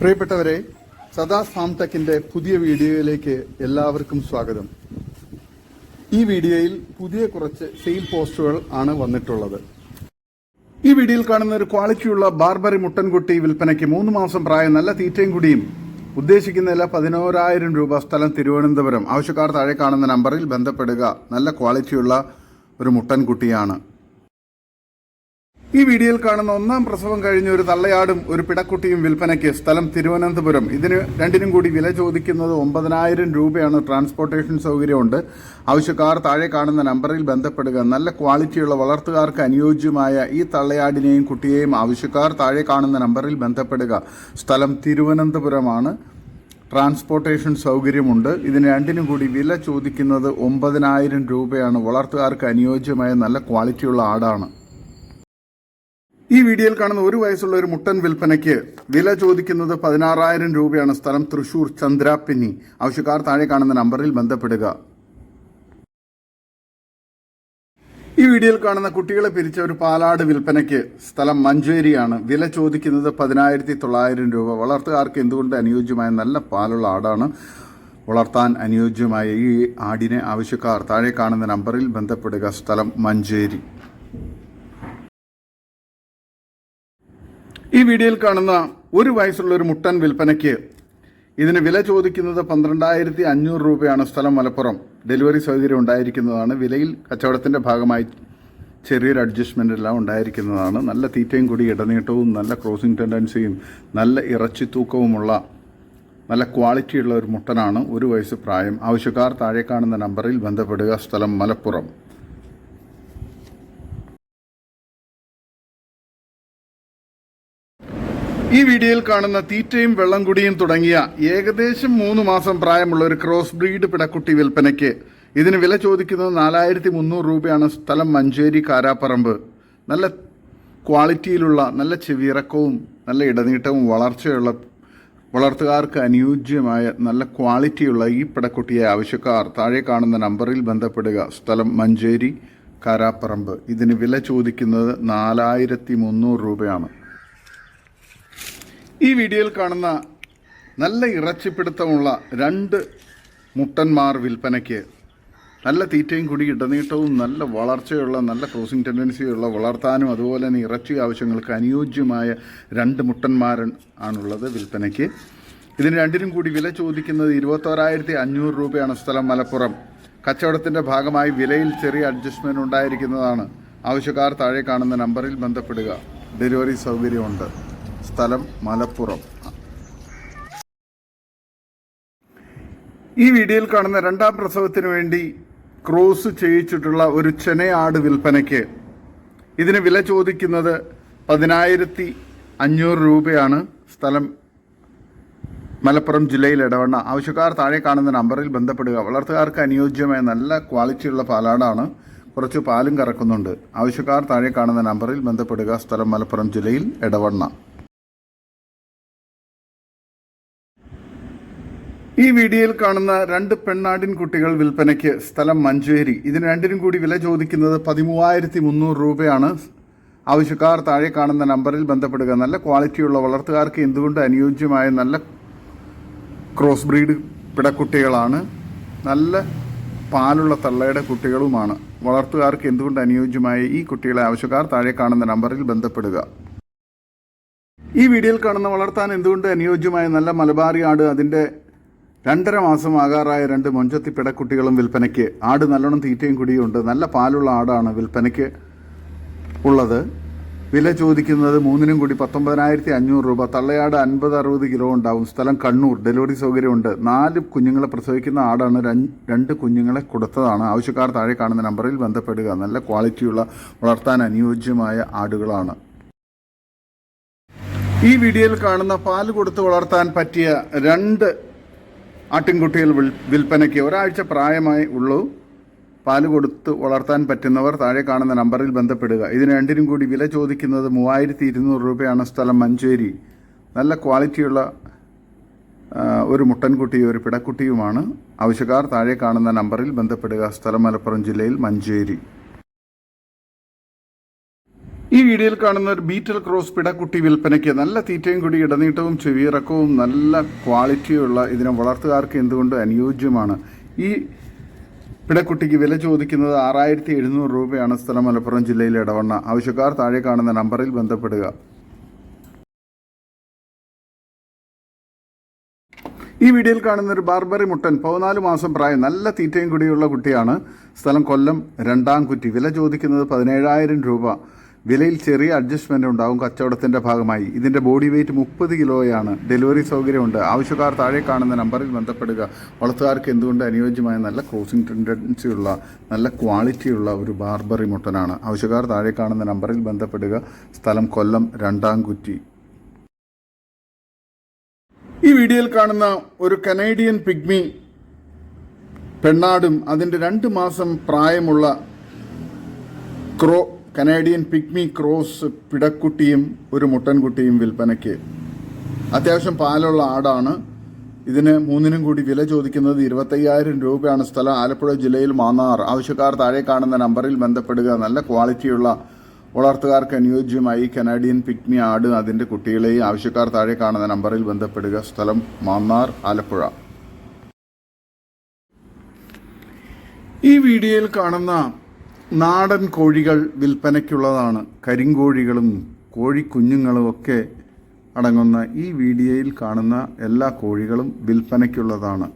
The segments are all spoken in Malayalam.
പ്രിയപ്പെട്ടവരെ സദാ ഫാം പുതിയ വീഡിയോയിലേക്ക് എല്ലാവർക്കും സ്വാഗതം. ഈ വീഡിയോയിൽ പുതിയ കുറച്ച് സെയിൽ പോസ്റ്റുകൾ ആണ് വന്നിട്ടുള്ളത്. ഈ വീഡിയോയിൽ കാണുന്ന ഒരു ക്വാളിറ്റിയുള്ള ബാർബറി മുട്ടൻകുട്ടി വിൽപ്പനയ്ക്ക് മൂന്ന് മാസം പ്രായം നല്ല തീറ്റയും കുടിയും. ഉദ്ദേശിക്കുന്ന വില പതിനോരായിരം രൂപ സ്ഥലം തിരുവനന്തപുരം. ആവശ്യക്കാർ താഴെ കാണുന്ന നമ്പറിൽ ബന്ധപ്പെടുക. നല്ല ക്വാളിറ്റിയുള്ള ഒരു മുട്ടൻകുട്ടിയാണ്. ഈ വീഡിയോയിൽ കാണുന്ന ഒന്നാം പ്രസവം കഴിഞ്ഞ ഒരു തള്ളയാടും ഒരു പിടക്കുട്ടിയും വിൽപ്പനയ്ക്ക് സ്ഥലം തിരുവനന്തപുരം. ഇതിന് രണ്ടിനും കൂടി വില ചോദിക്കുന്നത് ഒമ്പതിനായിരം രൂപയാണ്. ട്രാൻസ്പോർട്ടേഷൻ സൗകര്യമുണ്ട്. ആവശ്യക്കാർ താഴെ കാണുന്ന നമ്പറിൽ ബന്ധപ്പെടുക. നല്ല ക്വാളിറ്റിയുള്ള വളർത്തുകാർക്ക് അനുയോജ്യമായ ഈ തള്ളയാടിനെയും കുട്ടിയെയും ആവശ്യക്കാർ താഴെ കാണുന്ന നമ്പറിൽ ബന്ധപ്പെടുക. സ്ഥലം തിരുവനന്തപുരമാണ്. ട്രാൻസ്പോർട്ടേഷൻ സൗകര്യമുണ്ട്. ഇതിന് രണ്ടിനും കൂടി വില ചോദിക്കുന്നത് ഒമ്പതിനായിരം രൂപയാണ്. വളർത്തുകാർക്ക് അനുയോജ്യമായ നല്ല ക്വാളിറ്റിയുള്ള ആടാണ്. ഈ വീഡിയോയിൽ കാണുന്ന ഒരു വയസ്സുള്ള ഒരു മുട്ടൻ വിൽപ്പനയ്ക്ക് വില ചോദിക്കുന്നത് പതിനാറായിരം രൂപയാണ്. സ്ഥലം തൃശൂർ ചന്ദ്രാപ്പിന്നി. ആവശ്യക്കാർ താഴെ കാണുന്ന നമ്പറിൽ ബന്ധപ്പെടുക. ഈ വീഡിയോയിൽ കാണുന്ന കുട്ടികളെ പിരിച്ച ഒരു പാലാട് വിൽപ്പനയ്ക്ക് സ്ഥലം മഞ്ചേരിയാണ്. വില ചോദിക്കുന്നത് പതിനായിരത്തി തൊള്ളായിരം രൂപ. വളർത്തുകാർക്ക് എന്തുകൊണ്ട് അനുയോജ്യമായ നല്ല പാലുള്ള ആടാണ് വളർത്താൻ അനുയോജ്യമായ ഈ ആടിനെ? ആവശ്യക്കാർ താഴെ കാണുന്ന നമ്പറിൽ ബന്ധപ്പെടുക. സ്ഥലം മഞ്ചേരി. ഈ വീഡിയോയിൽ കാണുന്ന ഒരു വയസ്സുള്ള ഒരു മുട്ടൻ വിൽപ്പനയ്ക്ക് ഇതിന് വില ചോദിക്കുന്നത് പന്ത്രണ്ടായിരത്തി അഞ്ഞൂറ് രൂപയാണ് സ്ഥലം മലപ്പുറം. ഡെലിവറി സൗകര്യം ഉണ്ടായിരിക്കുന്നതാണ്. വിലയിൽ കച്ചവടത്തിന്റെ ഭാഗമായി ചെറിയൊരു അഡ്ജസ്റ്റ്മെന്റ് എല്ലാം ഉണ്ടായിരിക്കുന്നതാണ്. നല്ല തീറ്റയും കൂടി ഇടനീട്ടവും നല്ല ക്രോസിംഗ് ടെൻഡൻസിയും നല്ല ഇറച്ചി തൂക്കവുമുള്ള നല്ല ക്വാളിറ്റിയുള്ള ഒരു മുട്ടനാണ് ഒരു വയസ്സ് പ്രായം. ആവശ്യക്കാർ താഴെ കാണുന്ന നമ്പറിൽ ബന്ധപ്പെടുക. സ്ഥലം മലപ്പുറം. ഈ വീഡിയോയിൽ കാണുന്ന തീറ്റയും വെള്ളം കുടിയും തുടങ്ങിയ ഏകദേശം മൂന്ന് മാസം പ്രായമുള്ള ഒരു ക്രോസ് ബ്രീഡ് പിടക്കുട്ടി വിൽപ്പനയ്ക്ക് ഇതിന് വില ചോദിക്കുന്നത് നാലായിരത്തി മുന്നൂറ് രൂപയാണ്. സ്ഥലം മഞ്ചേരി കാരാപ്പറമ്പ്. നല്ല ക്വാളിറ്റിയിലുള്ള നല്ല ചെവിയിറക്കവും നല്ല ഇടനീട്ടവും വളർച്ചയുള്ള വളർത്തുകാർക്ക് അനുയോജ്യമായ നല്ല ക്വാളിറ്റിയുള്ള ഈ പിടക്കുട്ടിയെ ആവശ്യക്കാർ താഴെ കാണുന്ന നമ്പറിൽ ബന്ധപ്പെടുക. സ്ഥലം മഞ്ചേരി കാരാപ്പറമ്പ്. ഇതിന് വില ചോദിക്കുന്നത് നാലായിരത്തി മുന്നൂറ് രൂപയാണ്. ഈ വീഡിയോയിൽ കാണുന്ന നല്ല ഇറച്ചിപ്പിടുത്തമുള്ള രണ്ട് മുട്ടന്മാർ വിൽപ്പനയ്ക്ക് നല്ല തീറ്റയും കൂടി ഇടനീട്ടവും നല്ല വളർച്ചയുള്ള നല്ല ക്രോസിംഗ് ടെൻഡൻസിയുള്ള വളർത്താനും അതുപോലെ തന്നെ ഇറച്ചി ആവശ്യങ്ങൾക്ക് അനുയോജ്യമായ രണ്ട് മുട്ടന്മാരൻ ആണുള്ളത് വിൽപ്പനയ്ക്ക്. ഇതിന് രണ്ടിനും കൂടി വില ചോദിക്കുന്നത് ഇരുപത്തോരായിരത്തി അഞ്ഞൂറ് രൂപയാണ് സ്ഥലം മലപ്പുറം. കച്ചവടത്തിന്റെ ഭാഗമായി വിലയിൽ ചെറിയ അഡ്ജസ്റ്റ്മെന്റ് ഉണ്ടായിരിക്കുന്നതാണ്. ആവശ്യക്കാർ താഴെ കാണുന്ന നമ്പറിൽ ബന്ധപ്പെടുക. ഡെലിവറി സൗകര്യമുണ്ട്. സ്ഥലം മലപ്പുറം. ഈ വീഡിയോയിൽ കാണുന്ന രണ്ടാം പ്രസവത്തിന് വേണ്ടി ക്രോസ് ചെയ്യിച്ചിട്ടുള്ള ഒരു ചെനയാട് വിൽപ്പനയ്ക്ക് ഇതിന് വില ചോദിക്കുന്നത് പതിനായിരത്തി അഞ്ഞൂറ് രൂപയാണ്. സ്ഥലം മലപ്പുറം ജില്ലയിൽ ഇടവണ്ണ. ആവശ്യക്കാർ താഴെ കാണുന്ന നമ്പറിൽ ബന്ധപ്പെടുക. വളർത്തുകാർക്ക് അനുയോജ്യമായ നല്ല ക്വാളിറ്റിയുള്ള പാലാടാണ്. കുറച്ച് പാലും കറക്കുന്നുണ്ട്. ആവശ്യക്കാർ താഴെ കാണുന്ന നമ്പറിൽ ബന്ധപ്പെടുക. സ്ഥലം മലപ്പുറം ജില്ലയിൽ ഇടവണ്ണ. ഈ വീഡിയോയിൽ കാണുന്ന രണ്ട് പെണ്ണാടിൻ കുട്ടികൾ വിൽപ്പനയ്ക്ക് സ്ഥലം മഞ്ചേരി. ഇതിന് രണ്ടിനും കൂടി വില ചോദിക്കുന്നത് പതിമൂവായിരത്തി മുന്നൂറ് രൂപയാണ്. ആവശ്യക്കാർ താഴെ കാണുന്ന നമ്പറിൽ ബന്ധപ്പെടുക. നല്ല ക്വാളിറ്റിയുള്ള വളർത്തുകാർക്ക് എന്തുകൊണ്ട് അനുയോജ്യമായ നല്ല ക്രോസ് ബ്രീഡ് പിടക്കുട്ടികളാണ്? നല്ല പാലുള്ള തള്ളയുടെ കുട്ടികളുമാണ്. വളർത്തുകാർക്ക് എന്തുകൊണ്ട് അനുയോജ്യമായ ഈ കുട്ടികളെ ആവശ്യക്കാർ താഴെ കാണുന്ന നമ്പറിൽ ബന്ധപ്പെടുക. ഈ വീഡിയോയിൽ കാണുന്ന വളർത്താൻ എന്തുകൊണ്ട് അനുയോജ്യമായ നല്ല മലബാറി ആട് അതിന്റെ രണ്ടര മാസം ആകാറായ രണ്ട് മൊഞ്ചത്തി പിടക്കുട്ടികളും വിൽപ്പനയ്ക്ക്. ആട് നല്ലോണം തീറ്റയും കുടിയും ഉണ്ട് നല്ല പാലുള്ള ആടാണ് വിൽപ്പനയ്ക്ക് ഉള്ളത്. വില ചോദിക്കുന്നത് മൂന്നിനും കൂടി പത്തൊമ്പതിനായിരത്തി അഞ്ഞൂറ് രൂപ. തള്ളയാട് അൻപത് അറുപത് കിലോ ഉണ്ടാവും. സ്ഥലം കണ്ണൂർ. ഡെലിവറി സൗകര്യമുണ്ട്. നാല് കുഞ്ഞുങ്ങളെ പ്രസവിക്കുന്ന ആടാണ് രണ്ട് കുഞ്ഞുങ്ങളെ കൊടുത്തതാണ്. ആവശ്യക്കാർ താഴെ കാണുന്ന നമ്പറിൽ ബന്ധപ്പെടുക. നല്ല ക്വാളിറ്റിയുള്ള വളർത്താൻ അനുയോജ്യമായ ആടുകളാണ്. ഈ വീഡിയോയിൽ കാണുന്ന പാൽ കൊടുത്ത് വളർത്താൻ പറ്റിയ രണ്ട് ആട്ടിൻകുട്ടികൾ വിൽ വിൽപ്പനയ്ക്ക് ഒരാഴ്ച പ്രായമായി ഉള്ളൂ. പാൽ കൊടുത്ത് വളർത്താൻ പറ്റുന്നവർ താഴെ കാണുന്ന നമ്പറിൽ ബന്ധപ്പെടുക. ഇതിന് രണ്ടിനും കൂടി വില ചോദിക്കുന്നത് മൂവായിരത്തി ഇരുന്നൂറ് രൂപയാണ് സ്ഥലം മഞ്ചേരി. നല്ല ക്വാളിറ്റിയുള്ള ഒരു മുട്ടൻകുട്ടിയും ഒരു പിടക്കുട്ടിയുമാണ്. ആവശ്യക്കാർ താഴെ കാണുന്ന നമ്പറിൽ ബന്ധപ്പെടുക. സ്ഥലം മലപ്പുറം ജില്ലയിൽ മഞ്ചേരി. ഈ വീഡിയോയിൽ കാണുന്ന ഒരു ബീറ്റൽ ക്രോസ് പിടക്കുട്ടി വിൽപ്പനയ്ക്ക് നല്ല തീറ്റയും കൂടി ഇടനീട്ടവും ചെവിയിറക്കവും നല്ല ക്വാളിറ്റിയുള്ള ഇതിനെ വളർത്തുകാർക്ക് എന്തുകൊണ്ട് അനുയോജ്യമാണ്? ഈ പിടക്കുട്ടിക്ക് വില ചോദിക്കുന്നത് ആറായിരത്തി എഴുന്നൂറ് രൂപയാണ് സ്ഥലം മലപ്പുറം ജില്ലയിലെ ഇടവണ്ണ ആവശ്യക്കാർ താഴെ കാണുന്ന നമ്പറിൽ ബന്ധപ്പെടുക. ഈ വീഡിയോയിൽ കാണുന്ന ഒരു ബാർബറി മുട്ടൻ പതിനാല് മാസം പ്രായം നല്ല തീറ്റയും കൂടിയുള്ള കുട്ടിയാണ്. സ്ഥലം കൊല്ലം രണ്ടാം കുറ്റി വില ചോദിക്കുന്നത് പതിനേഴായിരം രൂപ. വിലയിൽ ചെറിയ അഡ്ജസ്റ്റ്മെന്റ് ഉണ്ടാകും കച്ചവടത്തിന്റെ ഭാഗമായി. ഇതിന്റെ ബോഡി വെയ്റ്റ് മുപ്പത് കിലോയാണ്. ഡെലിവറി സൗകര്യമുണ്ട്. ആവശ്യക്കാർ താഴെ കാണുന്ന നമ്പറിൽ ബന്ധപ്പെടുക. വളർത്തുകാർക്ക് എന്തുകൊണ്ട് അനുയോജ്യമായ നല്ല ക്രോസിംഗ് ടെൻഡൻസിയുള്ള നല്ല ക്വാളിറ്റിയുള്ള ഒരു ബാർബറി മുട്ടനാണ്. ആവശ്യക്കാർ താഴെ കാണുന്ന നമ്പറിൽ ബന്ധപ്പെടുക. സ്ഥലം കൊല്ലം രണ്ടാം കുറ്റി ഈ വീഡിയോയിൽ കാണുന്ന ഒരു കനേഡിയൻ പിഗ്മി പെണ്ണാടും അതിന്റെ രണ്ട് മാസം പ്രായമുള്ള ക്രോ കനേഡിയൻ പിഗ്മി ക്രോസ് പിടക്കുട്ടിയും ഒരു മുട്ടൻകുട്ടിയും വിൽപ്പനയ്ക്ക്. അത്യാവശ്യം പാലുള്ള ആടാണ്. ഇതിന് മൂന്നിനും കൂടി വില ചോദിക്കുന്നത് ഇരുപത്തയ്യായിരം രൂപയാണ്. സ്ഥലം ആലപ്പുഴ ജില്ലയിൽ മാന്നാർ. ആവശ്യക്കാർ താഴെ കാണുന്ന നമ്പറിൽ ബന്ധപ്പെടുക. നല്ല ക്വാളിറ്റിയുള്ള വളർത്തുകാർക്ക് അനുയോജ്യമായി കനാഡിയൻ പിക്മി ആട് അതിന്റെ കുട്ടികളെയും ആവശ്യക്കാർ താഴെ കാണുന്ന നമ്പറിൽ ബന്ധപ്പെടുക. സ്ഥലം മാന്നാർ ആലപ്പുഴ. ഈ വീഡിയോയിൽ കാണുന്ന നാടൻ കോഴികൾ വിൽപ്പനയ്ക്കുള്ളതാണ്. കരിങ്കോഴികളും കോഴിക്കുഞ്ഞുങ്ങളും ഒക്കെ അടങ്ങുന്ന ഈ വീഡിയോയിൽ കാണുന്ന എല്ലാ കോഴികളും വിൽപ്പനയ്ക്കുള്ളതാണ്.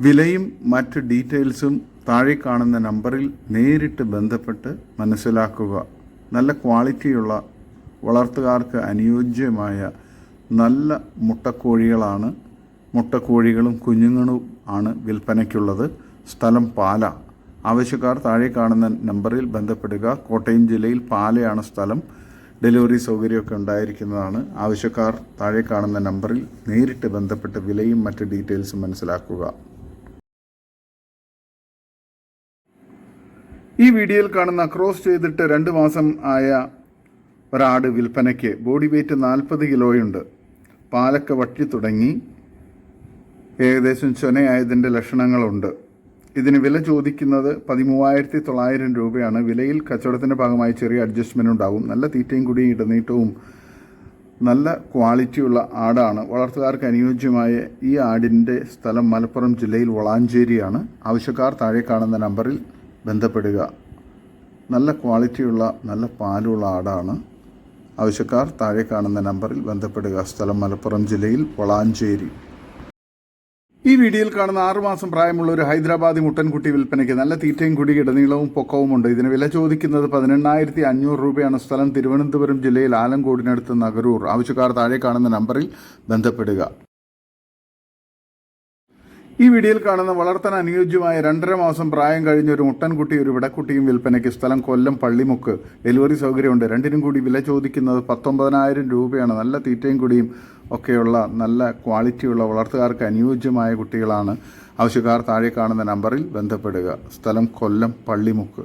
വിലയും മറ്റ് ഡീറ്റെയിൽസും താഴെ കാണുന്ന നമ്പറിൽ നേരിട്ട് ബന്ധപ്പെട്ട് മനസ്സിലാക്കുക. നല്ല ക്വാളിറ്റിയുള്ള വളർത്തുകാർക്ക് അനുയോജ്യമായ നല്ല മുട്ടക്കോഴികളാണ് മുട്ടക്കോഴികളും കുഞ്ഞുങ്ങളും ആണ് വിൽപ്പനയ്ക്കുള്ളത്. സ്ഥലം പാല. ആവശ്യക്കാർ താഴെ കാണുന്ന നമ്പറിൽ ബന്ധപ്പെടുക. കോട്ടയം ജില്ലയിൽ പാലയാണ് സ്ഥലം. ഡെലിവറി സൗകര്യമൊക്കെ ഉണ്ടായിരിക്കുന്നതാണ്. ആവശ്യക്കാർ താഴെ കാണുന്ന നമ്പറിൽ നേരിട്ട് ബന്ധപ്പെട്ട് വിലയും മറ്റ് ഡീറ്റെയിൽസും മനസ്സിലാക്കുക. ഈ വീഡിയോയിൽ കാണുന്ന ക്രോസ് ചെയ്തിട്ട് രണ്ട് മാസം ആയ ഒരാട് വിൽപ്പനയ്ക്ക് ബോഡി വെയ്റ്റ് നാൽപ്പത് കിലോയുണ്ട്. പാലൊക്കെ വട്ടി തുടങ്ങി. ഏകദേശം ചൊനയായതിന്റെ ലക്ഷണങ്ങളുണ്ട്. ഇതിന് വില ചോദിക്കുന്നത് പതിമൂവായിരത്തി തൊള്ളായിരം രൂപയാണ്. വിലയിൽ കച്ചവടത്തിന്റെ ഭാഗമായി ചെറിയ അഡ്ജസ്റ്റ്മെന്റ് ഉണ്ടാവും. നല്ല തീറ്റയും കൂടി ഇടനീട്ടവും നല്ല ക്വാളിറ്റിയുള്ള ആടാണ്. വളർത്തുകാർക്ക് അനുയോജ്യമായ ഈ ആടിന്റെ സ്ഥലം മലപ്പുറം ജില്ലയിൽ വളാഞ്ചേരിയാണ്. ആവശ്യക്കാർ താഴെ കാണുന്ന നമ്പറിൽ ബന്ധപ്പെടുക. നല്ല ക്വാളിറ്റിയുള്ള നല്ല പാലുള്ള ആടാണ്. ആവശ്യക്കാർ താഴെ കാണുന്ന നമ്പറിൽ ബന്ധപ്പെടുക. സ്ഥലം മലപ്പുറം ജില്ലയിൽ വളാഞ്ചേരി. ഈ വീഡിയോയിൽ കാണുന്ന ആറുമാസം പ്രായമുള്ള ഒരു ഹൈദരാബാദി മുട്ടൻകുട്ടി വിൽപ്പനയ്ക്ക് നല്ല തീറ്റയും കുടി ഇടനീളവും പൊക്കവുമുണ്ട് ഇതിന് വില ചോദിക്കുന്നത് പതിനെണ്ണായിരത്തി അഞ്ഞൂറ് രൂപയാണ്. സ്ഥലം തിരുവനന്തപുരം ജില്ലയിൽ ആലങ്കോടിനടുത്ത് നഗരൂർ. ആവശ്യക്കാർ താഴെ കാണുന്ന നമ്പറിൽ ബന്ധപ്പെടുക. ഈ വീഡിയോയിൽ കാണുന്ന വളർത്താൻ അനുയോജ്യമായ രണ്ടര മാസം പ്രായം കഴിഞ്ഞ ഒരു മുട്ടൻകുട്ടി ഒരു വിടക്കുട്ടിയും വിൽപ്പനയ്ക്ക് സ്ഥലം കൊല്ലം പള്ളിമുക്ക്. ഡെലിവറി സൗകര്യമുണ്ട്. രണ്ടിനും കൂടി വില ചോദിക്കുന്നത് പത്തൊമ്പതിനായിരം രൂപയാണ്. നല്ല തീറ്റയും കുടിയും ഒക്കെയുള്ള നല്ല ക്വാളിറ്റിയുള്ള വളർത്തുകാർക്ക് അനുയോജ്യമായ കുട്ടികളാണ്. ആവശ്യക്കാർ താഴെ കാണുന്ന നമ്പറിൽ ബന്ധപ്പെടുക. സ്ഥലം കൊല്ലം പള്ളിമുക്ക്.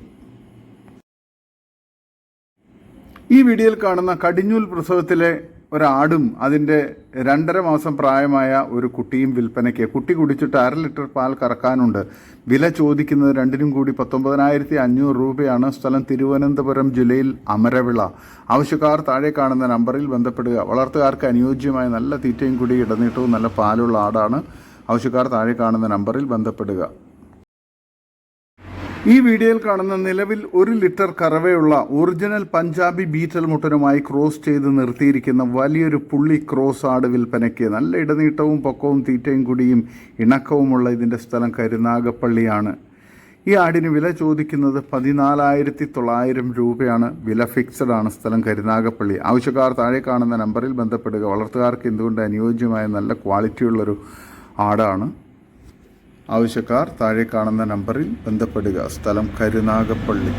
ഈ വീഡിയോയിൽ കാണുന്ന കടിഞ്ഞൂൽ പ്രസവത്തിലെ ഒരാടും അതിന്റെ രണ്ടര മാസം പ്രായമായ ഒരു കുട്ടിയും വിൽപ്പനയ്ക്ക്. കുട്ടി കുടിച്ചിട്ട് അര ലിറ്റർ പാൽ കറക്കാനുണ്ട്. വില ചോദിക്കുന്നത് രണ്ടിനും കൂടി പത്തൊമ്പതിനായിരത്തി അഞ്ഞൂറ് രൂപയാണ്. സ്ഥലം തിരുവനന്തപുരം ജില്ലയിൽ അമരവിള. ആവശ്യക്കാർ താഴെ കാണുന്ന നമ്പറിൽ ബന്ധപ്പെടുക. വളർത്തുകാർക്ക് അനുയോജ്യമായ നല്ല തീറ്റയും കൂടി ഇടനീട്ടവും നല്ല പാലുള്ള ആടാണ്. ആവശ്യക്കാർ താഴെ കാണുന്ന നമ്പറിൽ ബന്ധപ്പെടുക. ഈ വീഡിയോയിൽ കാണുന്ന നിലവിൽ ഒരു ലിറ്റർ കറവയുള്ള ഒറിജിനൽ പഞ്ചാബി ബീറ്റൽ മുട്ടനുമായി ക്രോസ് ചെയ്ത് നിർത്തിയിരിക്കുന്ന വലിയൊരു പുള്ളി ക്രോസ് ആട് വിൽപ്പനയ്ക്ക് നല്ല ഇടനീട്ടവും പൊക്കവും തീറ്റയും കുടിയും ഇണക്കവുമുള്ള ഇതിന്റെ സ്ഥലം കരുനാഗപ്പള്ളിയാണ് ഈ ആടിന് വില ചോദിക്കുന്നത് പതിനാലായിരത്തി തൊള്ളായിരം രൂപയാണ്. വില ഫിക്സഡ് ആണ് സ്ഥലം കരുനാഗപ്പള്ളി ആവശ്യക്കാർ താഴെ കാണുന്ന നമ്പറിൽ ബന്ധപ്പെടുക. വളർത്തുകാർക്ക് എന്തുകൊണ്ട് അനുയോജ്യമായ നല്ല ക്വാളിറ്റിയുള്ളൊരു ആടാണ്. ആവശ്യക്കാർ താഴെ കാണുന്ന നമ്പറിൽ ബന്ധപ്പെടുക. സ്ഥലം കരുനാഗപ്പള്ളി.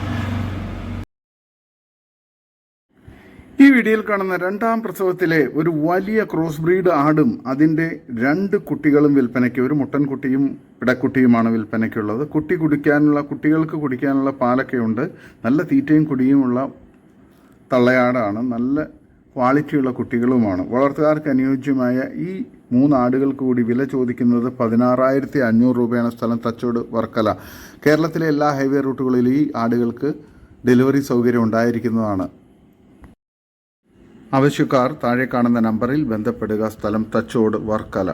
ഈ വീഡിയോയിൽ കാണുന്ന രണ്ടാം പ്രസവത്തിലെ ഒരു വലിയ ക്രോസ് ബ്രീഡ് ആടും അതിന്റെ രണ്ട് കുട്ടികളും വിൽപ്പനയ്ക്ക് ഒരു മുട്ടൻകുട്ടിയും പിടക്കുട്ടിയുമാണ് വിൽപ്പനയ്ക്കുള്ളത്. കുട്ടി കുടിക്കാനുള്ള കുട്ടികൾക്ക് കുടിക്കാനുള്ള പാലൊക്കെ ഉണ്ട് നല്ല തീറ്റയും കുടിയുമുള്ള തള്ളയാടാണ്. നല്ല ക്വാളിറ്റിയുള്ള കുട്ടികളുമാണ്. വളർത്തുകാർക്ക് അനുയോജ്യമായ ഈ മൂന്ന് ആടുകൾക്ക് കൂടി വില ചോദിക്കുന്നത് പതിനാറായിരത്തി അഞ്ഞൂറ് രൂപയാണ് സ്ഥലം തച്ചോട് വർക്കല. കേരളത്തിലെ എല്ലാ ഹൈവേ റൂട്ടുകളിലും ഈ ആടുകൾക്ക് ഡെലിവറി സൗകര്യം ഉണ്ടായിരിക്കുന്നതാണ്. ആവശ്യക്കാർ താഴെ കാണുന്ന നമ്പറിൽ ബന്ധപ്പെടുക. സ്ഥലം തച്ചോട് വർക്കല.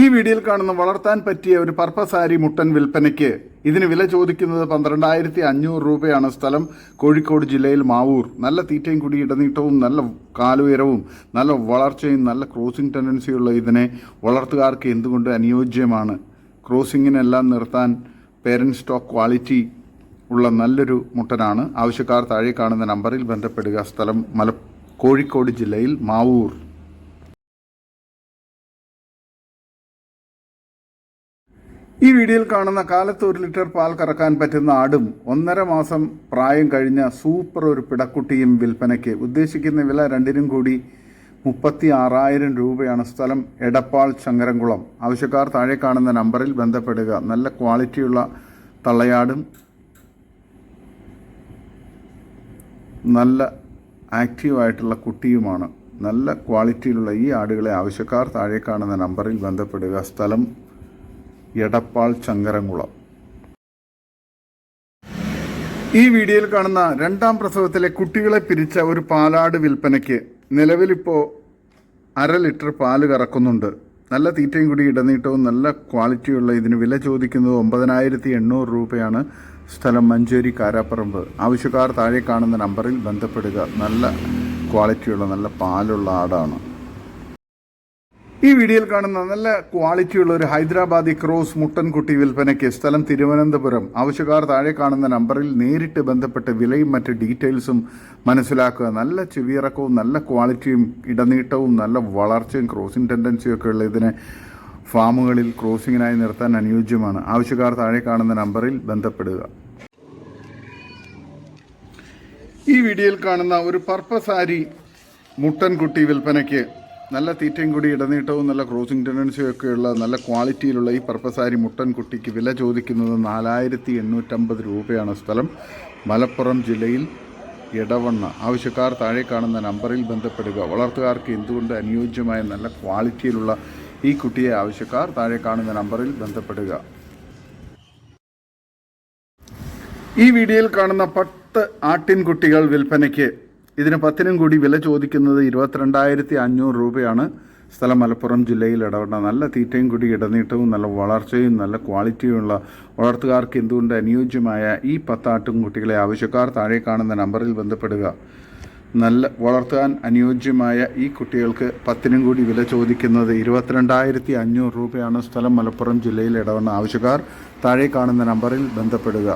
ഈ വീഡിയോയിൽ കാണുന്ന വളർത്താൻ പറ്റിയ ഒരു പർപ്പസാരി മുട്ടൻ വിൽപ്പനയ്ക്ക് ഇതിന് വില ചോദിക്കുന്നത് പന്ത്രണ്ടായിരത്തി അഞ്ഞൂറ് രൂപയാണ് സ്ഥലം. കോഴിക്കോട് ജില്ലയിൽ മാവൂർ. നല്ല തീറ്റയും കൂടി ഇടനീട്ടവും നല്ല കാലുയരവും നല്ല വളർച്ചയും നല്ല ക്രോസിംഗ് ടെൻഡൻസിയുള്ള ഇതിനെ വളർത്തുകാർക്ക് എന്തുകൊണ്ട് അനുയോജ്യമാണ്? ക്രോസിങ്ങിനെല്ലാം നിർത്താൻ പേരന്റ് സ്റ്റോക്ക് ക്വാളിറ്റി ഉള്ള നല്ലൊരു മുട്ടനാണ്. ആവശ്യക്കാർ താഴെ കാണുന്ന നമ്പറിൽ ബന്ധപ്പെടുക. സ്ഥലം മല കോഴിക്കോട് ജില്ലയിൽ മാവൂർ. ഈ വീഡിയോയിൽ കാണുന്ന കാലത്ത് ഒരു ലിറ്റർ പാൽ കറക്കാൻ പറ്റുന്ന ആടും ഒന്നര മാസം പ്രായം കഴിഞ്ഞ സൂപ്പർ ഒരു പിടക്കുട്ടിയും വിൽപ്പനയ്ക്ക് ഉദ്ദേശിക്കുന്ന വില രണ്ടിനും കൂടി മുപ്പത്തി ആറായിരം രൂപയാണ് സ്ഥലം എടപ്പാൾ ചങ്ങരംകുളം ആവശ്യക്കാർ താഴെ കാണുന്ന നമ്പറിൽ ബന്ധപ്പെടുക. നല്ല ക്വാളിറ്റിയുള്ള തള്ളയാടും നല്ല ആക്റ്റീവായിട്ടുള്ള കുട്ടിയുമാണ്. നല്ല ക്വാളിറ്റിയിലുള്ള ഈ ആടുകളെ ആവശ്യക്കാർ താഴെ കാണുന്ന നമ്പറിൽ ബന്ധപ്പെടുക. സ്ഥലം എടപ്പാൾ ചങ്കരംകുളം ഈ വീഡിയോയിൽ കാണുന്ന രണ്ടാം പ്രസവത്തിലെ കുട്ടികളെ പിരിച്ച ഒരു പാലാട് വിൽപ്പനയ്ക്ക് നിലവിലിപ്പോൾ അര ലിറ്റർ പാൽ കറക്കുന്നുണ്ട്. നല്ല തീറ്റയും കൂടി ഇടനീട്ടവും നല്ല ക്വാളിറ്റിയുള്ള ഇതിന് വില ചോദിക്കുന്നത് ഒമ്പതിനായിരത്തി എണ്ണൂറ് രൂപയാണ്. സ്ഥലം മഞ്ചേരി കാരാപ്പറമ്പ്. ആവശ്യക്കാർ താഴെ കാണുന്ന നമ്പറിൽ ബന്ധപ്പെടുക. നല്ല ക്വാളിറ്റിയുള്ള നല്ല പാലുള്ള ആടാണ്. ഈ വീഡിയോയിൽ കാണുന്ന നല്ല ക്വാളിറ്റിയുള്ള ഒരു ഹൈദരാബാദി ക്രോസ് മുട്ടൻകുട്ടി വിൽപ്പനയ്ക്ക് സ്ഥലം തിരുവനന്തപുരം. ആവശ്യക്കാർ താഴെ കാണുന്ന നമ്പറിൽ നേരിട്ട് ബന്ധപ്പെട്ട് വിലയും മറ്റ് ഡീറ്റെയിൽസും മനസ്സിലാക്കുക. നല്ല ചെവിയിറക്കവും നല്ല ക്വാളിറ്റിയും ഇടനീട്ടവും നല്ല വളർച്ചയും ക്രോസിംഗ് ടെൻഡൻസിയും ഒക്കെ ഉള്ള ഇതിനെ ഫാമുകളിൽ ക്രോസിങ്ങിനായി നിർത്താൻ അനുയോജ്യമാണ്. ആവശ്യക്കാർ താഴെ കാണുന്ന നമ്പറിൽ ബന്ധപ്പെടുക. ഈ വീഡിയോയിൽ കാണുന്ന ഒരു പർപ്പസാരി മുട്ടൻകുട്ടി വിൽപ്പനയ്ക്ക് നല്ല തീറ്റയും കൂടി ഇടനീട്ടവും നല്ല ക്രോസിംഗ് ടെൻഡൻസിയും ഒക്കെയുള്ള നല്ല ക്വാളിറ്റിയിലുള്ള ഈ പർപ്പസാരി മുട്ടൻകുട്ടിക്ക് വില ചോദിക്കുന്നത് നാലായിരത്തി എണ്ണൂറ്റമ്പത് രൂപയാണ് സ്ഥലം. മലപ്പുറം ജില്ലയിൽ ഇടവണ്ണ ആവശ്യക്കാർ താഴെ കാണുന്ന നമ്പറിൽ ബന്ധപ്പെടുക. വളർത്തുകാർക്ക് എന്തുകൊണ്ട് അനുയോജ്യമായ നല്ല ക്വാളിറ്റിയിലുള്ള ഈ കുട്ടിയെ ആവശ്യക്കാർ താഴെ കാണുന്ന നമ്പറിൽ ബന്ധപ്പെടുക. ഈ വീഡിയോയിൽ കാണുന്ന പത്ത് ആട്ടിൻകുട്ടികൾ വിൽപ്പനയ്ക്ക് ഇതിന് പത്തിനും കൂടി വില ചോദിക്കുന്നത് ഇരുപത്തിരണ്ടായിരത്തി അഞ്ഞൂറ് രൂപയാണ്. സ്ഥലം മലപ്പുറം ജില്ലയിൽ ഇടപെട നല്ല തീറ്റയും കൂടി ഇടനീട്ടവും നല്ല വളർച്ചയും നല്ല ക്വാളിറ്റിയുമുള്ള വളർത്തുകാർക്ക് എന്തുകൊണ്ട് അനുയോജ്യമായ ഈ പത്താട്ടും കുട്ടികളെ ആവശ്യക്കാർ താഴെ കാണുന്ന നമ്പറിൽ ബന്ധപ്പെടുക. നല്ല വളർത്താൻ അനുയോജ്യമായ ഈ കുട്ടികൾക്ക് പത്തിനും കൂടി വില ചോദിക്കുന്നത് ഇരുപത്തിരണ്ടായിരത്തി അഞ്ഞൂറ് രൂപയാണ്. സ്ഥലം മലപ്പുറം ജില്ലയിൽ ഇടവണ്ണ ആവശ്യക്കാർ താഴെ കാണുന്ന നമ്പറിൽ ബന്ധപ്പെടുക.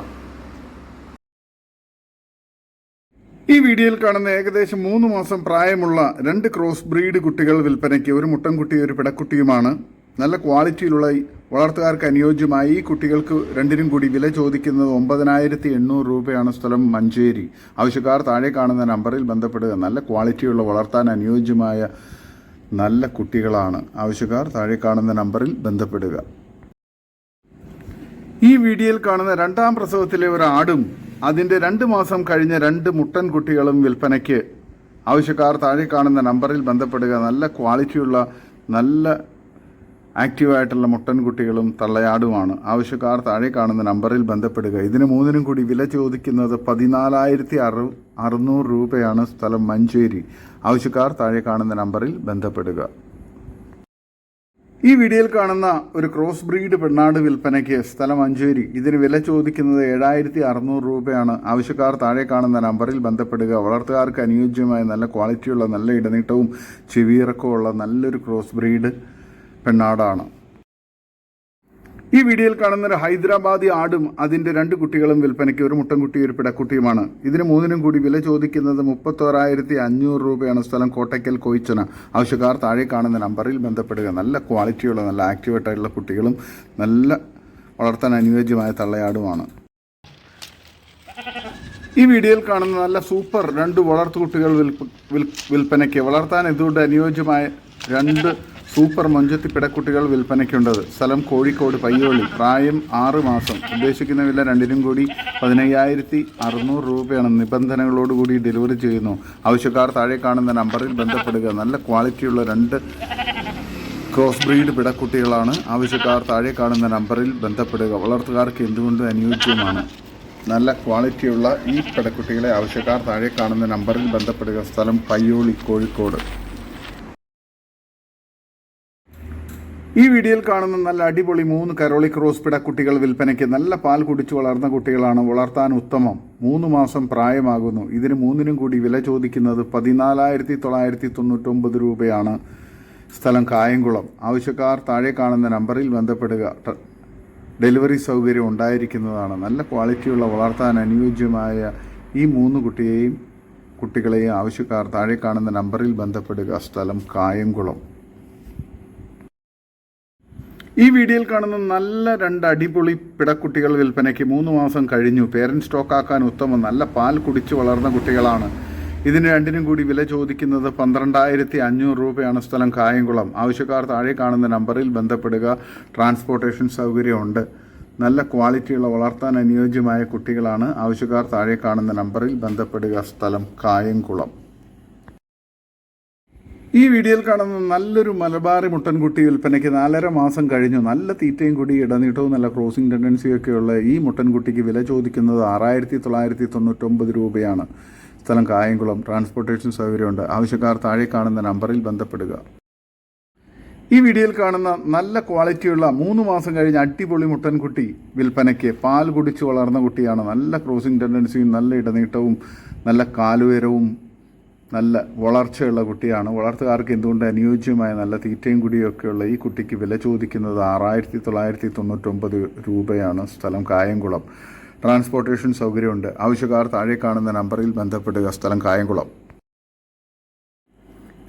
ഈ വീഡിയോയിൽ കാണുന്ന ഏകദേശം മൂന്ന് മാസം പ്രായമുള്ള രണ്ട് ക്രോസ് ബ്രീഡ് കുട്ടികൾ വിൽപ്പനയ്ക്ക് ഒരു മുട്ടൻകുട്ടിയും ഒരു പിടക്കുട്ടിയുമാണ്. നല്ല ക്വാളിറ്റിയിലുള്ള വളർത്തുകാർക്ക് അനുയോജ്യമായ ഈ കുട്ടികൾക്ക് രണ്ടിനും കൂടി വില ചോദിക്കുന്നത് ഒമ്പതിനായിരത്തി എണ്ണൂറ് രൂപയാണ് സ്ഥലം മഞ്ചേരി. ആവശ്യക്കാർ താഴെ കാണുന്ന നമ്പറിൽ ബന്ധപ്പെടുക. നല്ല ക്വാളിറ്റിയുള്ള വളർത്താൻ അനുയോജ്യമായ നല്ല കുട്ടികളാണ്. ആവശ്യക്കാർ താഴെ കാണുന്ന നമ്പറിൽ ബന്ധപ്പെടുക. ഈ വീഡിയോയിൽ കാണുന്ന രണ്ടാം പ്രസവത്തിലെ ഒരു അതിന്റെ രണ്ട് മാസം കഴിഞ്ഞ രണ്ട് മുട്ടൻ കുട്ടികളും വിൽപ്പനയ്ക്ക് ആവശ്യക്കാർ താഴെ കാണുന്ന നമ്പറിൽ ബന്ധപ്പെടുക നല്ല ക്വാളിറ്റിയുള്ള നല്ല ആക്റ്റീവായിട്ടുള്ള മുട്ടൻ കുട്ടികളും തള്ളയാടുമാണ്. ആവശ്യക്കാർ താഴെ കാണുന്ന നമ്പറിൽ ബന്ധപ്പെടുക. ഇതിന് മൂന്നിനും കൂടി വില ചോദിക്കുന്നത് പതിനാലായിരത്തി അറു അറുന്നൂറ് രൂപയാണ് സ്ഥലം മഞ്ചേരി. ആവശ്യക്കാർ താഴെ കാണുന്ന നമ്പറിൽ ബന്ധപ്പെടുക. ഈ വീഡിയോയിൽ കാണുന്ന ഒരു ക്രോസ് ബ്രീഡ് പെണ്ണാട് വിൽപ്പനയ്ക്ക് സ്ഥലം മഞ്ചേരി ഇതിന് വില ചോദിക്കുന്നത് ഏഴായിരത്തി അറുന്നൂറ് രൂപയാണ്. ആവശ്യക്കാർ താഴെ കാണുന്ന നമ്പറിൽ ബന്ധപ്പെടുക. വളർത്തുകാർക്ക് അനുയോജ്യമായ നല്ല ക്വാളിറ്റിയുള്ള നല്ല ഇടനീട്ടവും ചെവിയിറക്കമുള്ള നല്ലൊരു ക്രോസ് ബ്രീഡ് പെണ്ണാടാണ്. ഈ വീഡിയോയിൽ കാണുന്ന ഒരു ഹൈദരാബാദി ആടും അതിന്റെ രണ്ട് കുട്ടികളും വിൽപ്പനയ്ക്ക് ഒരു മുട്ടൻകുട്ടി ഒരു പിടക്കുട്ടിയുമാണ്. ഇതിന് മൂന്നിനും കൂടി വില ചോദിക്കുന്നത് മുപ്പത്തോരായിരത്തി അഞ്ഞൂറ് രൂപയാണ്. സ്ഥലം കോട്ടയ്ക്കൽ കോയിച്ചന. ആവശ്യക്കാർ താഴെ കാണുന്ന നമ്പറിൽ ബന്ധപ്പെടുക. നല്ല ക്വാളിറ്റിയുള്ള നല്ല ആക്റ്റീവായിട്ടുള്ള കുട്ടികളും നല്ല വളർത്താൻ അനുയോജ്യമായ തള്ളയാടുമാണ്. ഈ വീഡിയോയിൽ കാണുന്ന നല്ല സൂപ്പർ രണ്ട് വളർത്തുകുട്ടികൾ വിൽപ്പ വിൽപ്പനയ്ക്ക് വളർത്താൻ എന്തുകൊണ്ട് അനുയോജ്യമായ രണ്ട് സൂപ്പർ മൊഞ്ചത്തി പിടക്കുട്ടികൾ വിൽപ്പനയ്ക്കുണ്ടത്. സ്ഥലം കോഴിക്കോട് പയ്യോളി പ്രായം ആറ് മാസം. ഉദ്ദേശിക്കുന്ന വില രണ്ടിനും കൂടി പതിനയ്യായിരത്തി അറുന്നൂറ് രൂപയാണ്. നിബന്ധനകളോടുകൂടി ഡെലിവറി ചെയ്യുന്നു. ആവശ്യക്കാർ താഴെ കാണുന്ന നമ്പറിൽ ബന്ധപ്പെടുക. നല്ല ക്വാളിറ്റിയുള്ള രണ്ട് ക്രോസ് ബ്രീഡ് പിടക്കുട്ടികളാണ്. ആവശ്യക്കാർ താഴെ കാണുന്ന നമ്പറിൽ ബന്ധപ്പെടുക. വളർത്തുകാർക്ക് എന്തുകൊണ്ടും അനുയോജ്യമാണ്? നല്ല ക്വാളിറ്റിയുള്ള ഈ പിടക്കുട്ടികളെ ആവശ്യക്കാർ താഴെ കാണുന്ന നമ്പറിൽ ബന്ധപ്പെടുക. സ്ഥലം പയ്യോളി കോഴിക്കോട്. ഈ വീഡിയോയിൽ കാണുന്ന നല്ല അടിപൊളി മൂന്ന് കരോളി ക്രോസ് പിടക്കുട്ടികൾ വിൽപ്പനയ്ക്ക് നല്ല പാൽ കുടിച്ചു വളർന്ന കുട്ടികളാണ് വളർത്താൻ ഉത്തമം. മൂന്ന് മാസം പ്രായമാകുന്നു. ഇതിന് മൂന്നിനും കൂടി വില ചോദിക്കുന്നത് പതിനാലായിരത്തി തൊള്ളായിരത്തി തൊണ്ണൂറ്റൊമ്പത് രൂപയാണ്. സ്ഥലം കായംകുളം. ആവശ്യക്കാർ താഴെ കാണുന്ന നമ്പറിൽ ബന്ധപ്പെടുക. ഡെലിവറി സൗകര്യം ഉണ്ടായിരിക്കുന്നതാണ്. നല്ല ക്വാളിറ്റിയുള്ള വളർത്താൻ അനുയോജ്യമായ ഈ മൂന്ന് കുട്ടിയെയും കുട്ടികളെയും ആവശ്യക്കാർ താഴെ കാണുന്ന നമ്പറിൽ ബന്ധപ്പെടുക. സ്ഥലം കായംകുളം. ഈ വീഡിയോയിൽ കാണുന്ന നല്ല രണ്ട് അടിപൊളി പിടക്കുട്ടികൾ വിൽപ്പനയ്ക്ക് മൂന്ന് മാസം കഴിഞ്ഞു. പേരന്റ് സ്റ്റോക്കാക്കാൻ ഉത്തമം. നല്ല പാൽ കുടിച്ചു വളർന്ന കുട്ടികളാണ്. ഇതിന് രണ്ടിനും കൂടി വില ചോദിക്കുന്നത് പന്ത്രണ്ടായിരത്തി അഞ്ഞൂറ് രൂപയാണ് സ്ഥലം കായംകുളം. ആവശ്യക്കാർ താഴെ കാണുന്ന നമ്പറിൽ ബന്ധപ്പെടുക. ട്രാൻസ്പോർട്ടേഷൻ സൗകര്യമുണ്ട്. നല്ല ക്വാളിറ്റിയുള്ള വളർത്താൻ അനുയോജ്യമായ കുട്ടികളാണ്. ആവശ്യക്കാർ താഴെ കാണുന്ന നമ്പറിൽ ബന്ധപ്പെടുക. സ്ഥലം കായംകുളം. ഈ വീഡിയോയിൽ കാണുന്ന നല്ലൊരു മലബാറി മുട്ടൻകുട്ടി വിൽപ്പനയ്ക്ക് നാലര മാസം കഴിഞ്ഞു. നല്ല തീറ്റയും കൂടി ഇടനീട്ടവും നല്ല ക്രോസിംഗ് ടെൻഡൻസിയും ഒക്കെയുള്ള ഈ മുട്ടൻകുട്ടിക്ക് വില ചോദിക്കുന്നത് ആറായിരത്തി തൊള്ളായിരത്തി തൊണ്ണൂറ്റൊമ്പത് രൂപയാണ്. സ്ഥലം കായംകുളം. ട്രാൻസ്പോർട്ടേഷൻ സൗകര്യമുണ്ട്. ആവശ്യക്കാർ താഴെ കാണുന്ന നമ്പറിൽ ബന്ധപ്പെടുക. ഈ വീഡിയോയിൽ കാണുന്ന നല്ല ക്വാളിറ്റിയുള്ള മൂന്ന് മാസം കഴിഞ്ഞ അടിപൊളി മുട്ടൻകുട്ടി വിൽപ്പനയ്ക്ക് പാൽ കുടിച്ച് വളർന്ന കുട്ടിയാണ്. നല്ല ക്രോസിംഗ് ടെൻഡൻസിയും നല്ല ഇടനീട്ടവും നല്ല കാലുയരവും നല്ല വളർച്ചയുള്ള കുട്ടിയാണ്. വളർത്തുകാർക്ക് എന്തുകൊണ്ട് അനുയോജ്യമായ നല്ല തീറ്റയും കുടിയൊക്കെയുള്ള ഈ കുട്ടിക്ക് വില ചോദിക്കുന്നത് ആറായിരത്തി തൊള്ളായിരത്തി തൊണ്ണൂറ്റൊമ്പത് രൂപയാണ് സ്ഥലം കായംകുളം. ട്രാൻസ്പോർട്ടേഷൻ സൗകര്യമുണ്ട്. ആവശ്യക്കാർ താഴെ കാണുന്ന നമ്പറിൽ ബന്ധപ്പെടുക. സ്ഥലം കായംകുളം.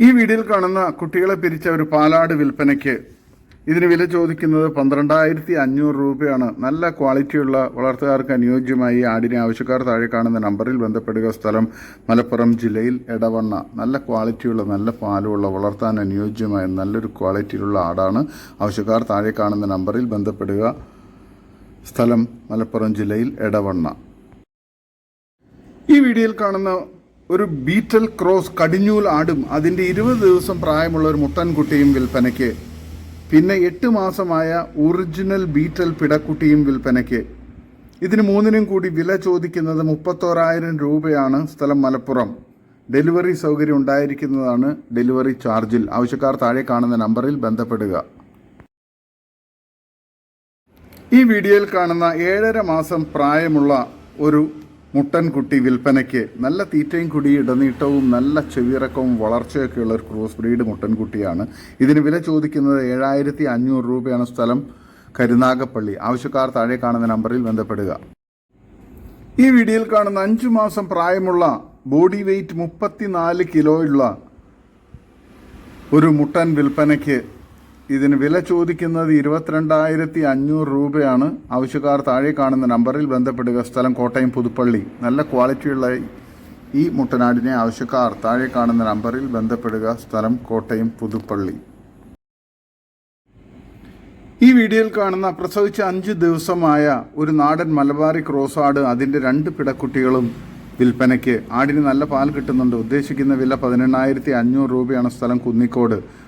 ഈ വീഡിയോയിൽ കാണുന്ന കുട്ടികളെ പിരിച്ച ഒരു പാലാട് വിൽപ്പനയ്ക്ക് ഇതിന് വില ചോദിക്കുന്നത് പന്ത്രണ്ടായിരത്തി അഞ്ഞൂറ് രൂപയാണ്. നല്ല ക്വാളിറ്റിയുള്ള വളർത്തുകാർക്ക് അനുയോജ്യമായി ആടിനെ ആവശ്യക്കാർ താഴെ കാണുന്ന നമ്പറിൽ ബന്ധപ്പെടുക. സ്ഥലം മലപ്പുറം ജില്ലയിൽ എടവണ്ണ. നല്ല ക്വാളിറ്റിയുള്ള നല്ല പാലുമുള്ള വളർത്താൻ അനുയോജ്യമായ നല്ലൊരു ക്വാളിറ്റിയിലുള്ള ആടാണ് ആവശ്യക്കാർ താഴെ കാണുന്ന നമ്പറിൽ ബന്ധപ്പെടുക. സ്ഥലം മലപ്പുറം ജില്ലയിൽ എടവണ്ണ. ഈ വീഡിയോയിൽ കാണുന്ന ഒരു ബീറ്റൽ ക്രോസ് കടിഞ്ഞൂൽ ആടും അതിന്റെ ഇരുപത് ദിവസം പ്രായമുള്ള ഒരു മുട്ടൻകുട്ടിയും വിൽപ്പനയ്ക്ക് പിന്നെ എട്ട് മാസമായ ഒറിജിനൽ ബീറ്റൽ പിടക്കുട്ടിയും വിൽപ്പനയ്ക്ക്. ഇതിന് മൂന്നിനും കൂടി വില ചോദിക്കുന്നത് മുപ്പത്തോറായിരം രൂപയാണ് സ്ഥലം മലപ്പുറം. ഡെലിവറി സൗകര്യം ഉണ്ടായിരിക്കുന്നതാണ് ഡെലിവറി ചാർജിൽ. ആവശ്യക്കാർ താഴെ കാണുന്ന നമ്പറിൽ ബന്ധപ്പെടുക. ഈ വീഡിയോയിൽ കാണുന്ന ഏഴര മാസം പ്രായമുള്ള ഒരു മുട്ടൻകുട്ടി വിൽപ്പനയ്ക്ക് നല്ല തീറ്റയും കുടി ഇടനീട്ടവും നല്ല ചെവിയിറക്കവും വളർച്ചയൊക്കെയുള്ള ഒരു ക്രോസ് ബ്രീഡ് മുട്ടൻകുട്ടിയാണ്. ഇതിന് വില ചോദിക്കുന്നത് ഏഴായിരത്തി അഞ്ഞൂറ് രൂപയാണ് സ്ഥലം. കരുനാഗപ്പള്ളി. ആവശ്യക്കാർ താഴെ കാണുന്ന നമ്പറിൽ ബന്ധപ്പെടുക. ഈ വീഡിയോയിൽ കാണുന്ന അഞ്ചു മാസം പ്രായമുള്ള ബോഡി വെയ്റ്റ് മുപ്പത്തിനാല് കിലോയുള്ള ഒരു മുട്ടൻ വിൽപ്പനയ്ക്ക് ഇതിന് വില ചോദിക്കുന്നത് ഇരുപത്തിരണ്ടായിരത്തി അഞ്ഞൂറ് രൂപയാണ്. ആവശ്യക്കാർ താഴെ കാണുന്ന നമ്പറിൽ ബന്ധപ്പെടുക. സ്ഥലം കോട്ടയം പുതുപ്പള്ളി. നല്ല ക്വാളിറ്റിയുള്ള ഈ മുട്ടനാടിനെ ആവശ്യക്കാർ താഴെ കാണുന്ന നമ്പറിൽ ബന്ധപ്പെടുക. സ്ഥലം കോട്ടയം പുതുപ്പള്ളി. ഈ വീഡിയോയിൽ കാണുന്ന പ്രസവിച്ച അഞ്ച് ദിവസമായ ഒരു നാടൻ മലബാറി ക്രോസ് ആട് അതിന്റെ രണ്ട് പിടക്കുട്ടികളും വിൽപ്പനയ്ക്ക് ആടിന് നല്ല പാൽ കിട്ടുന്നുണ്ട്. ഉദ്ദേശിക്കുന്ന വില പതിനെണ്ണായിരത്തി അഞ്ഞൂറ് രൂപയാണ് സ്ഥലം കുന്നിക്കോട്.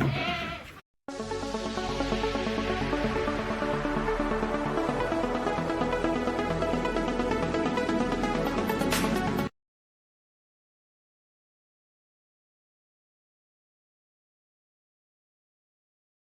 Yeah.